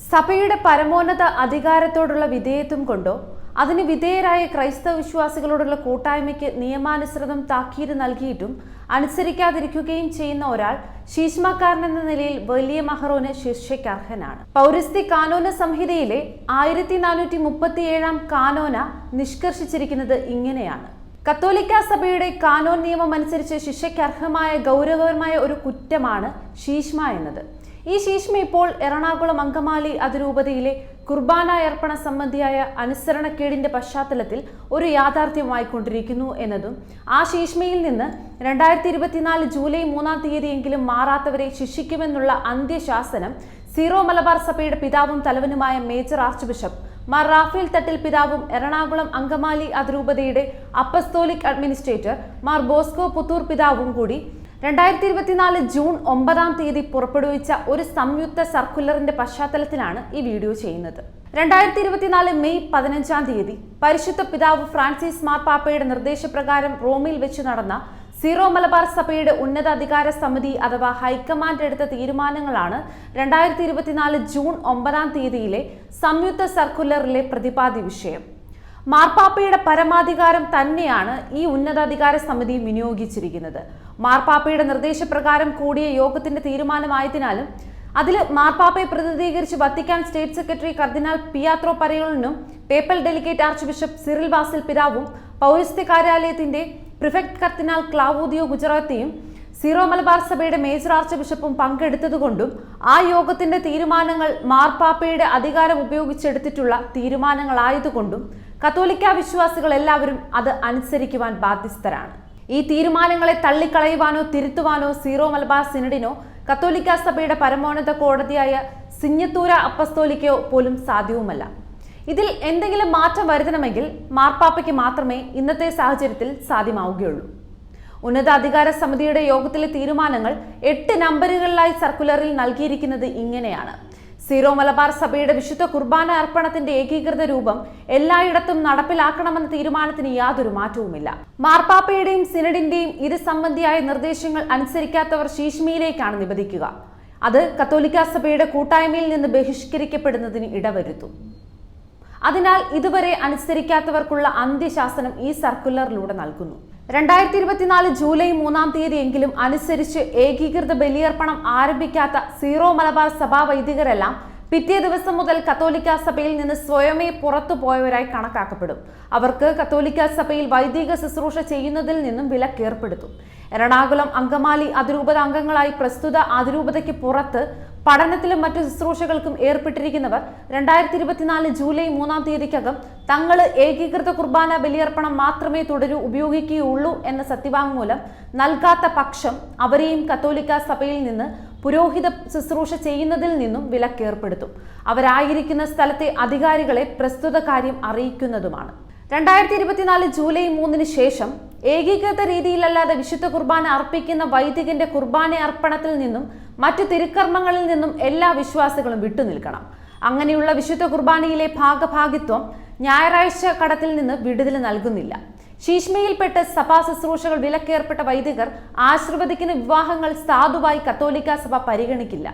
സഭയുടെ പരമോന്നത അധികാരത്തോടുള്ള വിധേയത്വം കൊണ്ടോ അതിന് വിധേയരായ ക്രൈസ്തവ വിശ്വാസികളോടുള്ള കൂട്ടായ്മയ്ക്ക് നിയമാനുസൃതം താക്കീത് നൽകിയിട്ടും അനുസരിക്കാതിരിക്കുകയും ചെയ്യുന്ന ഒരാൾ ശീഷ്മക്കാരൻ എന്ന നിലയിൽ വലിയ മഹറോന് ശിക്ഷയ്ക്ക് അർഹനാണ് പൗരസ്ത്യ കാനോന സംഹിതയിലെ ആയിരത്തി നാനൂറ്റി മുപ്പത്തിയേഴാം കാനോന നിഷ്കർഷിച്ചിരിക്കുന്നത് ഇങ്ങനെയാണ്. കത്തോലിക്ക സഭയുടെ കാനോൻ നിയമം അനുസരിച്ച് ശിക്ഷയ്ക്ക് അർഹമായ ഗൗരവകരമായ ഒരു കുറ്റമാണ് ശീഷ്മ എന്നത്. ഈ ശീഷ്മ ഇപ്പോൾ എറണാകുളം അങ്കമാലി അതിരൂപതയിലെ കുർബാന അർപ്പണ സംബന്ധിയായ അനുസരണക്കേടിന്റെ പശ്ചാത്തലത്തിൽ ഒരു യാഥാർത്ഥ്യമായിക്കൊണ്ടിരിക്കുന്നു എന്നതും ആ ശീഷ്മയിൽ നിന്ന് രണ്ടായിരത്തി ഇരുപത്തിനാല് ജൂലൈ മൂന്നാം തീയതിയെങ്കിലും മാറാത്തവരെ ശിക്ഷിക്കുമെന്നുള്ള അന്ത്യശാസനം സീറോ മലബാർ സഭയുടെ പിതാവും തലവനുമായ major archbishop Mar Raphael Thattil പിതാവും എറണാകുളം അങ്കമാലി അതിരൂപതയുടെ apostolic administrator Mar Bosco Puthur പിതാവും കൂടി രണ്ടായിരത്തി ഇരുപത്തിനാല് ജൂൺ ഒമ്പതാം തീയതി പുറപ്പെടുവിച്ച ഒരു സംയുക്ത സർക്കുലറിന്റെ പശ്ചാത്തലത്തിലാണ് ഈ വീഡിയോ ചെയ്യുന്നത്. രണ്ടായിരത്തി ഇരുപത്തിനാല് മെയ് പതിനഞ്ചാം തീയതി പരിശുദ്ധ പിതാവ് ഫ്രാൻസിസ് മാർപ്പാപ്പയുടെ നിർദ്ദേശപ്രകാരം റോമിൽ വെച്ച് നടന്ന സീറോ മലബാർ സഭയുടെ ഉന്നതാധികാര സമിതി അഥവാ ഹൈക്കമാൻഡ് എടുത്ത തീരുമാനങ്ങളാണ് രണ്ടായിരത്തി ഇരുപത്തിനാല് ജൂൺ ഒമ്പതാം തീയതിയിലെ സംയുക്ത സർക്കുലറിലെ പ്രതിപാദ്യ വിഷയം. മാർപ്പാപ്പയുടെ പരമാധികാരം തന്നെയാണ് ഈ ഉന്നതാധികാര സമിതി വിനിയോഗിച്ചിരിക്കുന്നത്. മാർപ്പാപ്പയുടെ നിർദ്ദേശപ്രകാരം കൂടിയ യോഗത്തിന്റെ തീരുമാനമായതിനാലും അതിൽ മാർപ്പാപ്പയെ പ്രതിനിധീകരിച്ച് Vatican state secretary cardinal Pietro പരയോളിനും papal delegate archbishop Cyril Vasil പിതാവും പൗരസ്ത്യ കാര്യാലയത്തിന്റെ പ്രിഫെക്ട് കർദിനാൾ ക്ലാവൂദിയോ ഗുജറാത്തിയും സീറോ മലബാർ സഭയുടെ മേജർ ആർച്ച് ബിഷപ്പും പങ്കെടുത്തതുകൊണ്ടും ആ യോഗത്തിന്റെ തീരുമാനങ്ങൾ മാർപ്പാപ്പയുടെ അധികാരം ഉപയോഗിച്ചെടുത്തിട്ടുള്ള തീരുമാനങ്ങളായതുകൊണ്ടും കത്തോലിക്ക വിശ്വാസികൾ എല്ലാവരും അത് അനുസരിക്കുവാൻ ബാധ്യസ്ഥരാണ്. ഈ തീരുമാനങ്ങളെ തള്ളിക്കളയുവാനോ തിരുത്തുവാനോ സീറോ മലബാർ സിനഡിനോ കത്തോലിക്ക സഭയുടെ പരമോന്നത കോടതിയായ സിഞ്ഞത്തൂര അപ്പസ്തോലിക്കോ പോലും സാധ്യവുമല്ല. ഇതിൽ എന്തെങ്കിലും മാറ്റം വരുത്തണമെങ്കിൽ മാർപ്പാപ്പയ്ക്ക് മാത്രമേ ഇന്നത്തെ സാഹചര്യത്തിൽ സാധ്യമാവുകയുള്ളൂ. ഉന്നതാധികാര സമിതിയുടെ യോഗത്തിലെ തീരുമാനങ്ങൾ എട്ട് നമ്പറുകളിലായി സർക്കുലറിൽ നൽകിയിരിക്കുന്നത് ഇങ്ങനെയാണ്. സീറോ മലബാർ സഭയുടെ വിശുദ്ധ കുർബാന അർപ്പണത്തിന്റെ ഏകീകൃത രൂപം എല്ലായിടത്തും നടപ്പിലാക്കണമെന്ന തീരുമാനത്തിന് യാതൊരു മാറ്റവുമില്ല. മാർപ്പാപ്പയുടെയും സിനഡിന്റെയും ഇത് സംബന്ധിയായ നിർദ്ദേശങ്ങൾ അനുസരിക്കാത്തവർ ശീഷ്മിയിലേക്കാണ് നിബന്ധിക്കുക. അത് കത്തോലിക്ക സഭയുടെ കൂട്ടായ്മയിൽ നിന്ന് ബഹിഷ്കരിക്കപ്പെടുന്നതിന് ഇടവരുത്തും. അതിനാൽ ഇതുവരെ അനുസരിക്കാത്തവർക്കുള്ള അന്ത്യശാസനം ഈ സർക്കുലറിലൂടെ നൽകുന്നു. രണ്ടായിരത്തി ഇരുപത്തിനാല് ജൂലൈ മൂന്നാം തീയതിയെങ്കിലും അനുസരിച്ച് ഏകീകൃത ബലിയർപ്പണം ആരംഭിക്കാത്ത സീറോ മലബാർ സഭാ വൈദികരെല്ലാം പിറ്റേ ദിവസം മുതൽ കത്തോലിക്ക സഭയിൽ നിന്ന് സ്വയമേ പുറത്തു പോയവരായി കണക്കാക്കപ്പെടും. അവർക്ക് കത്തോലിക്ക സഭയിൽ വൈദിക ശുശ്രൂഷ ചെയ്യുന്നതിൽ നിന്നും വിലക്കേർപ്പെടുത്തും എറണാകുളം അങ്കമാലി അതിരൂപത അംഗങ്ങളായി പ്രസ്തുത അതിരൂപതയ്ക്ക് പുറത്ത് പഠനത്തിലും മറ്റു ശുശ്രൂഷകൾക്കും ഏർപ്പെട്ടിരിക്കുന്നവർ രണ്ടായിരത്തി ഇരുപത്തിനാല് ജൂലൈ മൂന്നാം തീയതിക്കകം തങ്ങൾ ഏകീകൃത കുർബാന ബലിയർപ്പണം മാത്രമേ തുടരൂ ഉപയോഗിക്കുകയുള്ളൂ എന്ന സത്യവാങ്മൂലം നൽകാത്ത പക്ഷം അവരെയും കത്തോലിക്ക സഭയിൽ നിന്ന് പുരോഹിത ശുശ്രൂഷ ചെയ്യുന്നതിൽ നിന്നും വിലക്കേർപ്പെടുത്തും അവരായിരിക്കുന്ന സ്ഥലത്തെ അധികാരികളെ പ്രസ്തുത കാര്യം അറിയിക്കുന്നതുമാണ്. രണ്ടായിരത്തി ഇരുപത്തിനാല് ജൂലൈ മൂന്നിന് ശേഷം ഏകീകൃത രീതിയിലല്ലാതെ വിശുദ്ധ കുർബാന അർപ്പിക്കുന്ന വൈദികന്റെ കുർബാന അർപ്പണത്തിൽ നിന്നും മറ്റു തിരുക്കർമ്മങ്ങളിൽ നിന്നും എല്ലാ വിശ്വാസികളും വിട്ടുനിൽക്കണം. അങ്ങനെയുള്ള വിശുദ്ധ കുർബാനയിലെ ഭാഗഭാഗിത്വം ഞായറാഴ്ച കടത്തിൽ നിന്ന് വിടുതൽ നൽകുന്നില്ല. ശീഷ്മയിൽപ്പെട്ട് സഭാ ശുശ്രൂഷകൾ വിലക്കേർപ്പെട്ട വൈദികർ ആശീർവദിക്കുന്ന വിവാഹങ്ങൾ സാധുവായി കത്തോലിക്ക സഭ പരിഗണിക്കില്ല.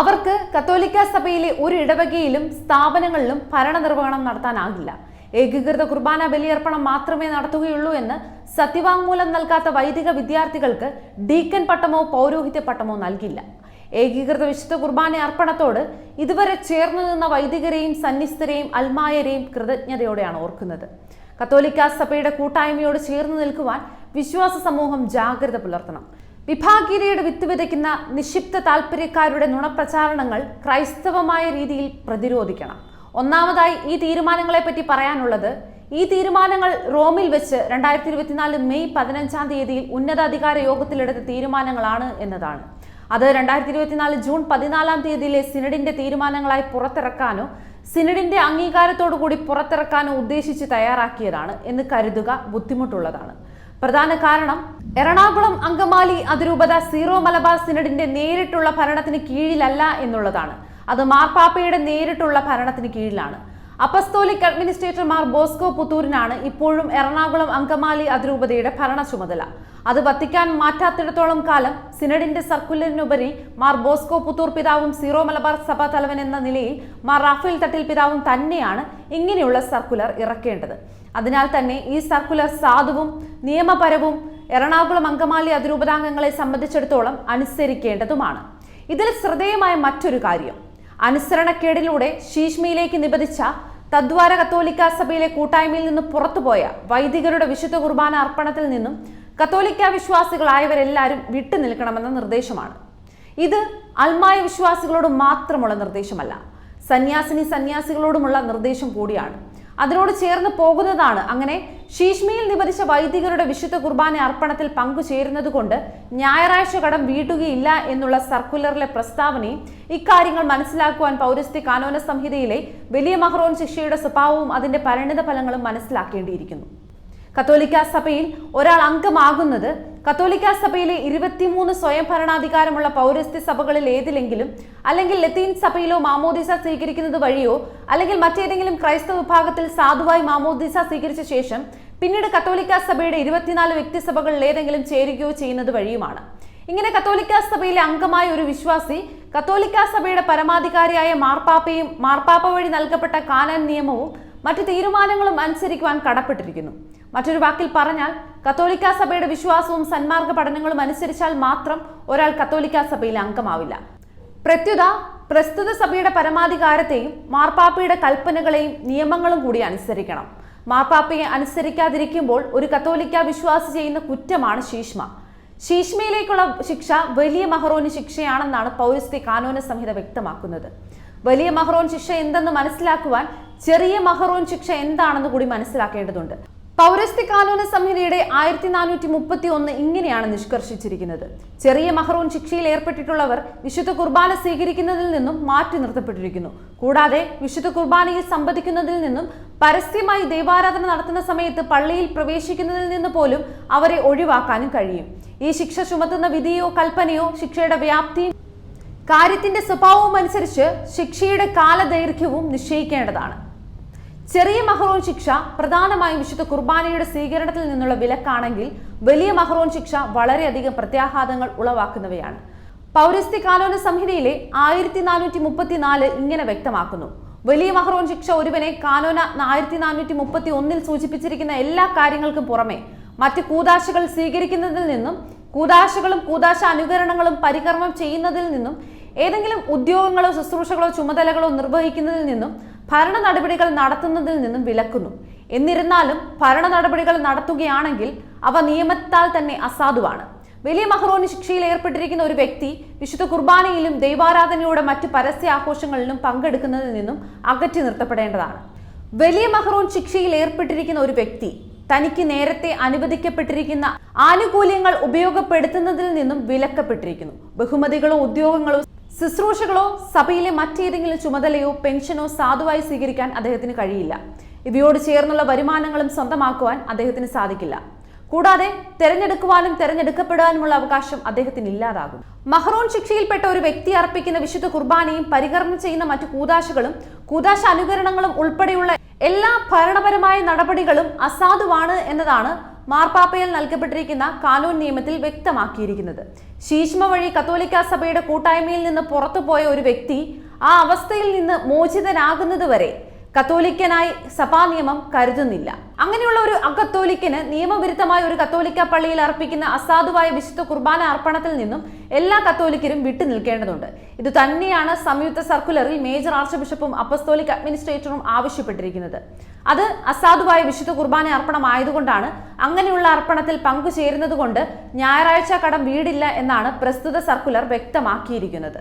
അവർക്ക് കത്തോലിക്ക സഭയിലെ ഒരു ഇടവകയിലും സ്ഥാപനങ്ങളിലും ഭരണനിർവഹണം നടത്താനാകില്ല. ഏകീകൃത കുർബാന ബലിയർപ്പണം മാത്രമേ നടത്തുകയുള്ളൂ എന്ന് സത്യവാങ്മൂലം നൽകാത്ത വൈദിക വിദ്യാർത്ഥികൾക്ക് ഡീക്കൻ പട്ടമോ പൗരോഹിത്യ പട്ടമോ നൽകില്ല. ഏകീകൃത വിശുദ്ധ കുർബാന അർപ്പണത്തോട് ഇതുവരെ ചേർന്നു നിന്ന വൈദികരെയും സന്നിസ്ഥരെയും അൽമായരെയും കൃതജ്ഞതയോടെയാണ് ഓർക്കുന്നത്. കത്തോലിക്ക സഭയുടെ കൂട്ടായ്മയോട് ചേർന്ന് നിൽക്കുവാൻ വിശ്വാസ സമൂഹം ജാഗ്രത പുലർത്തണം. വിഭാഗീയതയുടെ വിത്ത് വിതയ്ക്കുന്ന നിക്ഷിപ്ത താല്പര്യക്കാരുടെ നുണപ്രചാരണങ്ങൾ ക്രൈസ്തവമായ രീതിയിൽ പ്രതിരോധിക്കണം. ഒന്നാമതായി ഈ തീരുമാനങ്ങളെ പറ്റി പറയാനുള്ളത് ഈ തീരുമാനങ്ങൾ റോമിൽ വെച്ച് രണ്ടായിരത്തി ഇരുപത്തിനാല് മെയ് പതിനഞ്ചാം തീയതിയിൽ ഉന്നതാധികാര യോഗത്തിലെടുത്ത തീരുമാനങ്ങളാണ് എന്നതാണ്. അത് രണ്ടായിരത്തി ഇരുപത്തിനാല് ജൂൺ പതിനാലാം തീയതിയിലെ സിനഡിന്റെ തീരുമാനങ്ങളായി പുറത്തിറക്കാനോ സിനഡിന്റെ അംഗീകാരത്തോടുകൂടി പുറത്തിറക്കാൻ ഉദ്ദേശിച്ച് തയ്യാറാക്കിയതാണ് എന്ന് കരുതുക ബുദ്ധിമുട്ടുള്ളതാണ്. പ്രധാന കാരണം എറണാകുളം അങ്കമാലി അതിരൂപത സീറോ മലബാർ സിനഡിന്റെ നേരിട്ടുള്ള ഭരണത്തിന് കീഴിലല്ല എന്നുള്ളതാണ്. അത് മാർപ്പാപ്പയുടെ നേരിട്ടുള്ള ഭരണത്തിന് കീഴിലാണ്. അപ്പസ്തോലിക് അഡ്മിനിസ്ട്രേറ്റർമാർ ബോസ്കോ പുത്തൂരിനാണ് ഇപ്പോഴും എറണാകുളം അങ്കമാലി അതിരൂപതയുടെ ഭരണ ചുമതല. അത് വത്തിക്കാൻ മാറ്റാത്തിടത്തോളം കാലം സിനഡിന്റെ സർക്കുലറിനുപരി മാർ ബോസ്കോ പുത്തൂർ പിതാവും സീറോ മലബാർ സഭാ തലവൻ എന്ന നിലയിൽ മാർ റാഫേൽ തട്ടിൽ പിതാവും തന്നെയാണ് ഇങ്ങനെയുള്ള സർക്കുലർ ഇറക്കേണ്ടത്. അതിനാൽ തന്നെ ഈ സർക്കുലർ സാധുവും നിയമപരവും എറണാകുളം അങ്കമാലി അതിരൂപതാംഗങ്ങളെ സംബന്ധിച്ചിടത്തോളം അനുസരിക്കേണ്ടതുമാണ്. ഇതിൽ ശ്രദ്ധേയമായ മറ്റൊരു കാര്യം. അനുസരണക്കേടിലൂടെ ശീഷ്മയിലേക്ക് നിബന്ധിച്ച തദ്വാര കത്തോലിക്ക സഭയിലെ കൂട്ടായ്മയിൽ നിന്ന് പുറത്തുപോയ വൈദികരുടെ വിശുദ്ധ കുർബാന അർപ്പണത്തിൽ നിന്നും കത്തോലിക്ക വിശ്വാസികളായവരെല്ലാവരും വിട്ടു നിൽക്കണമെന്ന നിർദ്ദേശമാണ്. ഇത് അൽമായ വിശ്വാസികളോട് മാത്രമുള്ള നിർദ്ദേശമല്ല സന്യാസിനി സന്യാസികളോടുമുള്ള നിർദ്ദേശം കൂടിയാണ്. അതിനോട് ചേർന്ന് പോകുന്നതാണ്. അങ്ങനെ ശീഷ്മയിൽ നിബന്ധിച്ച വൈദികരുടെ വിശുദ്ധ കുർബാന അർപ്പണത്തിൽ പങ്കുചേരുന്നത് കൊണ്ട് ഞായറാഴ്ച കടം വീട്ടുകയില്ല എന്നുള്ള സർക്കുലറിലെ പ്രസ്താവനയും ഇക്കാര്യങ്ങൾ മനസ്സിലാക്കുവാൻ പൗരസ്ത്യ കാനോന സംഹിതയിലെ വലിയ മഹ്റോൻ ശിക്ഷയുടെ സ്വഭാവവും അതിന്റെ പരിണിത ഫലങ്ങളും മനസ്സിലാക്കേണ്ടിയിരിക്കുന്നു. കത്തോലിക്ക സഭയിൽ ഒരാൾ അംഗമാകുന്നത് കത്തോലിക്കാ സഭയിലെ ഇരുപത്തിമൂന്ന് സ്വയം ഭരണാധികാരമുള്ള പൗരസ്ത്യ സഭകളിൽ ഏതിലെങ്കിലും അല്ലെങ്കിൽ ലത്തീൻ സഭയിലോ മാമോദിസ സ്വീകരിക്കുന്നത് വഴിയോ അല്ലെങ്കിൽ മറ്റേതെങ്കിലും ക്രൈസ്തവ വിഭാഗത്തിൽ സാധുവായി മാമോദിസ സ്വീകരിച്ച ശേഷം പിന്നീട് കത്തോലിക്കാ സഭയുടെ ഇരുപത്തിനാല് വ്യക്തിസഭകളിൽ ഏതെങ്കിലും ചേരുകയോ ചെയ്യുന്നത് വഴിയുമാണ്. ഇങ്ങനെ കത്തോലിക്കാ സഭയിലെ അംഗമായ ഒരു വിശ്വാസി കത്തോലിക്കാ സഭയുടെ പരമാധികാരിയായ മാർപ്പാപ്പയും മാർപ്പാപ്പ വഴി നൽകപ്പെട്ട കാനൻ നിയമവും മറ്റു തീരുമാനങ്ങളും അനുസരിക്കുവാൻ കടപ്പെട്ടിരിക്കുന്നു. മറ്റൊരു വാക്കിൽ പറഞ്ഞാൽ കത്തോലിക്കാ സഭയുടെ വിശ്വാസവും സന്മാർഗ പഠനങ്ങളും അനുസരിച്ചാൽ മാത്രം ഒരാൾ കത്തോലിക്കാ സഭയിൽ അംഗമാവില്ല. പ്രത്യുത പ്രസ്തുത സഭയുടെ പരമാധികാരത്തെയും മാർപ്പാപ്പയുടെ കൽപ്പനകളെയും നിയമങ്ങളും കൂടി അനുസരിക്കണം. മാർപ്പാപ്പയെ അനുസരിക്കാതിരിക്കുമ്പോൾ ഒരു കത്തോലിക്ക വിശ്വാസി ചെയ്യുന്ന കുറ്റമാണ് ശീഷ്മ. ശീഷ്മയിലേക്കുള്ള ശിക്ഷ വലിയ മഹറോന് ശിക്ഷയാണെന്നാണ് പൗരസ്ത്യ കാനോന സംഹിത വ്യക്തമാക്കുന്നത്. വലിയ മഹറോൻ ശിക്ഷ എന്തെന്ന് മനസ്സിലാക്കുവാൻ ചെറിയ മഹറോൻ ശിക്ഷ എന്താണെന്ന് കൂടി മനസ്സിലാക്കേണ്ടതുണ്ട്. പൗരസ്ത്യ കാനൂന സംഹിതയുടെ ആയിരത്തി നാനൂറ്റി മുപ്പത്തി ഒന്ന് ഇങ്ങനെയാണ് നിഷ്കർഷിച്ചിരിക്കുന്നത്. ചെറിയ മഹറൂൻ ശിക്ഷയിൽ ഏർപ്പെട്ടിട്ടുള്ളവർ വിശുദ്ധ കുർബാന സ്വീകരിക്കുന്നതിൽ നിന്നും മാറ്റി നിർത്തപ്പെട്ടിരിക്കുന്നു. കൂടാതെ വിശുദ്ധ കുർബാനയിൽ സംബന്ധിക്കുന്നതിൽ നിന്നും പരസ്യമായി ദൈവാരാധന നടത്തുന്ന സമയത്ത് പള്ളിയിൽ പ്രവേശിക്കുന്നതിൽ നിന്ന് പോലും അവരെ ഒഴിവാക്കാനും കഴിയും. ഈ ശിക്ഷ ചുമത്തുന്ന വിധിയോ കൽപ്പനയോ ശിക്ഷയുടെ വ്യാപ്തിയും കാര്യത്തിന്റെ സ്വഭാവവും അനുസരിച്ച് ശിക്ഷയുടെ കാലദൈർഘ്യവും നിശ്ചയിക്കേണ്ടതാണ്. ചെറിയ മഹറോൺ ശിക്ഷ പ്രധാനമായും വിശുദ്ധ കുർബാനയുടെ സ്വീകരണത്തിൽ നിന്നുള്ള വിലക്കാണെങ്കിൽ വലിയ മഹറോൺ ശിക്ഷ വളരെയധികം പ്രത്യാഘാതങ്ങൾ ഉളവാക്കുന്നവയാണ്. പൗരസ്ത്യ കാനോന സംഹിതയിലെ ആയിരത്തി നാനൂറ്റി മുപ്പത്തിനാല് ഇങ്ങനെ വ്യക്തമാക്കുന്നു. വലിയ മഹറോൺ ശിക്ഷ ഒരുവനെ കാനോന ആയിരത്തി നാനൂറ്റി മുപ്പത്തി ഒന്നിൽ സൂചിപ്പിച്ചിരിക്കുന്ന എല്ലാ കാര്യങ്ങൾക്കും പുറമെ മറ്റ് കൂതാശകൾ സ്വീകരിക്കുന്നതിൽ നിന്നും കൂതാശകളും കൂതാശ അനുകരണങ്ങളും പരികർമ്മം ചെയ്യുന്നതിൽ നിന്നും ഏതെങ്കിലും ഉദ്യോഗങ്ങളോ ശുശ്രൂഷകളോ ചുമതലകളോ നിർവഹിക്കുന്നതിൽ നിന്നും ഭരണ നടപടികൾ നടത്തുന്നതിൽ നിന്നും വിലക്കുന്നു. എന്നിരുന്നാലും ഭരണ നടപടികൾ നടത്തുകയാണെങ്കിൽ അവ നിയമത്താൽ തന്നെ അസാധുവാണ്. വലിയ മഹറോന് ശിക്ഷയിൽ ഏർപ്പെട്ടിരിക്കുന്ന ഒരു വ്യക്തി വിശുദ്ധ കുർബാനയിലും ദൈവാരാധനയോടെ മറ്റ് പരസ്യ ആഘോഷങ്ങളിലും പങ്കെടുക്കുന്നതിൽ നിന്നും അകറ്റി നിർത്തപ്പെടേണ്ടതാണ്. വലിയ മഹറോൻ ശിക്ഷയിൽ ഏർപ്പെട്ടിരിക്കുന്ന ഒരു വ്യക്തി തനിക്ക് നേരത്തെ അനുവദിക്കപ്പെട്ടിരിക്കുന്ന ആനുകൂല്യങ്ങൾ ഉപയോഗപ്പെടുത്തുന്നതിൽ നിന്നും വിലക്കപ്പെട്ടിരിക്കുന്നു. ബഹുമതികളോ ഉദ്യോഗങ്ങളോ ശുശ്രൂഷകളോ സഭയിലെ മറ്റേതെങ്കിലും ചുമതലയോ പെൻഷനോ സാധുവായി സ്വീകരിക്കാൻ അദ്ദേഹത്തിന് കഴിയില്ല. ഇവയോട് ചേർന്നുള്ള വരുമാനങ്ങളും സ്വന്തമാക്കുവാൻ അദ്ദേഹത്തിന് സാധിക്കില്ല. കൂടാതെ തെരഞ്ഞെടുക്കുവാനും തെരഞ്ഞെടുക്കപ്പെടാനുമുള്ള അവകാശം അദ്ദേഹത്തിന് ഇല്ലാതാകും. മഹറോൺ ശിക്ഷയിൽപ്പെട്ട ഒരു വ്യക്തി അർപ്പിക്കുന്ന വിശുദ്ധ കുർബാനയും പരികർമ്മം ചെയ്യുന്ന മറ്റു കൂതാശകളും കൂതാശ അനുകരണങ്ങളും ഉൾപ്പെടെയുള്ള എല്ലാ ഭരണപരമായ നടപടികളും അസാധുവാണ് എന്നതാണ് മാർപ്പാപ്പയിൽ നൽകപ്പെട്ടിരിക്കുന്ന കാനൂൻ നിയമത്തിൽ വ്യക്തമാക്കിയിരിക്കുന്നത്. ശീഷ്മ വഴി കത്തോലിക്ക സഭയുടെ കൂട്ടായ്മയിൽ നിന്ന് പുറത്തുപോയ ഒരു വ്യക്തി ആ അവസ്ഥയിൽ നിന്ന് മോചിതനാകുന്നത് വരെ കത്തോലിക്കനായി സഭാ നിയമം കരുതുന്നില്ല. അങ്ങനെയുള്ള ഒരു അകത്തോലിക്കന് നിയമവിരുദ്ധമായ ഒരു കത്തോലിക്ക പള്ളിയിൽ അർപ്പിക്കുന്ന അസാധുവായ വിശുദ്ധ കുർബാന അർപ്പണത്തിൽ നിന്നും എല്ലാ കത്തോലിക്കരും വിട്ടു നിൽക്കേണ്ടതുണ്ട്. ഇത് തന്നെയാണ് സംയുക്ത സർക്കുലറിൽ മേജർ ആർച്ച് ബിഷപ്പും അപ്പസ്തോലിക് അഡ്മിനിസ്ട്രേറ്ററും ആവശ്യപ്പെട്ടിരിക്കുന്നത്. അത് അസാധുവായ വിശുദ്ധ കുർബാന അർപ്പണം ആയതുകൊണ്ടാണ് അങ്ങനെയുള്ള അർപ്പണത്തിൽ പങ്കുചേരുന്നത് കൊണ്ട് ഞായറാഴ്ച കടം വീടില്ല എന്നാണ് പ്രസ്തുത സർക്കുലർ വ്യക്തമാക്കിയിരിക്കുന്നത്.